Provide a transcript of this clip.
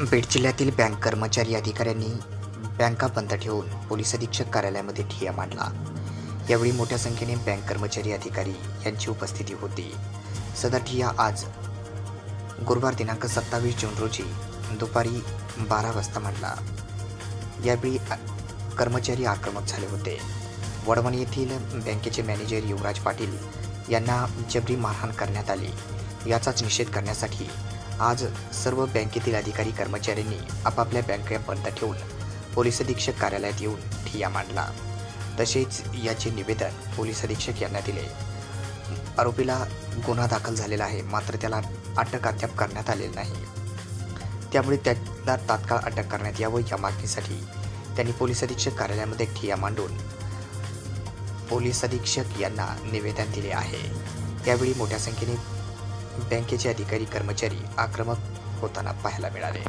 बीड जिल्ह्यातील बँक कर्मचारी अधिकाऱ्यांनी बँका बंद ठेवून पोलीस अधीक्षक कार्यालयामध्ये ठिय्या मांडला. यावेळी मोठ्या संख्येने बँक कर्मचारी अधिकारी यांची उपस्थिती होती. सदर ठिय्या आज गुरुवार दिनांक सत्तावीस जून रोजी दुपारी बारा वाजता मांडला. यावेळी कर्मचारी आक्रमक झाले होते. वडवण येथील बँकेचे मॅनेजर युवराज पाटील यांना जबरी मारहाण करण्यात आली. याचाच निषेध करण्यासाठी आज सर्व बँकेतील अधिकारी कर्मचाऱ्यांनी आपापल्या बँका बंद ठेवून पोलीस अधीक्षक कार्यालयात येऊन ठिय्या मांडला. तसेच याचे निवेदन पोलीस अधीक्षक यांना दिले. आरोपीला गुन्हा दाखल झालेला आहे मात्र त्याला अटक अद्याप करण्यात आलेली नाही. त्यामुळे त्याला तात्काळ अटक करण्यात यावं या मागणीसाठी त्यांनी पोलीस अधीक्षक कार्यालयामध्ये ठिय्या मांडून पोलीस अधीक्षक यांना निवेदन दिले आहे. त्यावेळी मोठ्या संख्येने बँकेचे अधिकारी कर्मचारी आक्रमक होताना पाहायला मिळाले.